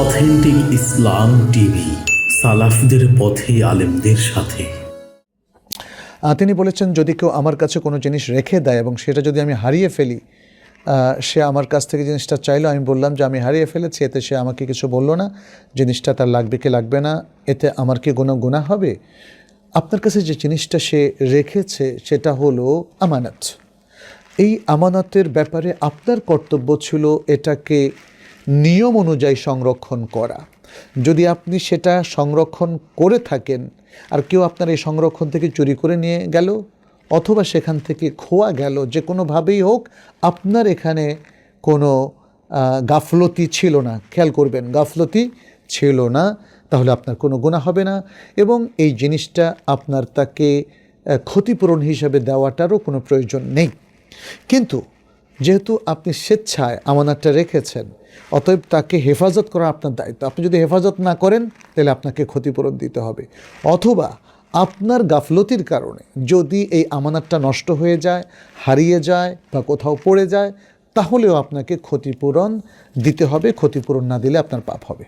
Authentic ইসলাম TV, সালাফদের পথে আলেমদের সাথে। তিনি বলেছেন, যদি কেউ আমার কাছে কোনো জিনিস রেখে দেয় এবং সেটা যদি আমি হারিয়ে ফেলি সে আমার কাছ থেকে জিনিসটা চাইলো, আমি বললাম যে আমি হারিয়ে ফেলেছি, এতে সে আমাকে কিছু বলল না, জিনিসটা তার লাগবে কি লাগবে না, এতে আমার কি কোনো গুণা হবে? আপনার কাছে যে জিনিসটা সে রেখেছে, সেটা হলো আমানত। এই আমানতের ব্যাপারে আপনার কর্তব্য ছিল এটাকে নিয়ম অনুযায়ী সংরক্ষণ করা। যদি আপনি সেটা সংরক্ষণ করে থাকেন, আর কেউ আপনার এই সংরক্ষণ থেকে চুরি করে নিয়ে গেল, অথবা সেখান থেকে খোয়া গেল, যে কোনোভাবেই হোক, আপনার এখানে কোনো গাফলতি ছিল না। খেয়াল করবেন, গাফলতি ছিল না, তাহলে আপনার কোনো গুণা হবে না। এবং এই জিনিসটা আপনার তাকে ক্ষতিপূরণ হিসাবে দেওয়াটারও কোনো প্রয়োজন নেই। কিন্তু যেহেতু আপনি স্বেচ্ছায় আমানতটা রেখেছেন, অতএব তাকে হেফাজত করা আপনার দায়িত্ব। আপনি যদি হেফাজত না করেন, তাহলে আপনাকে ক্ষতিপূরণ দিতে হবে। অথবা আপনার গাফলতির কারণে যদি এই আমানতটা নষ্ট হয়ে যায়, হারিয়ে যায় বা কোথাও পড়ে যায়, তাহলেও আপনাকে ক্ষতিপূরণ দিতে হবে। ক্ষতিপূরণ না দিলে আপনার পাপ হবে।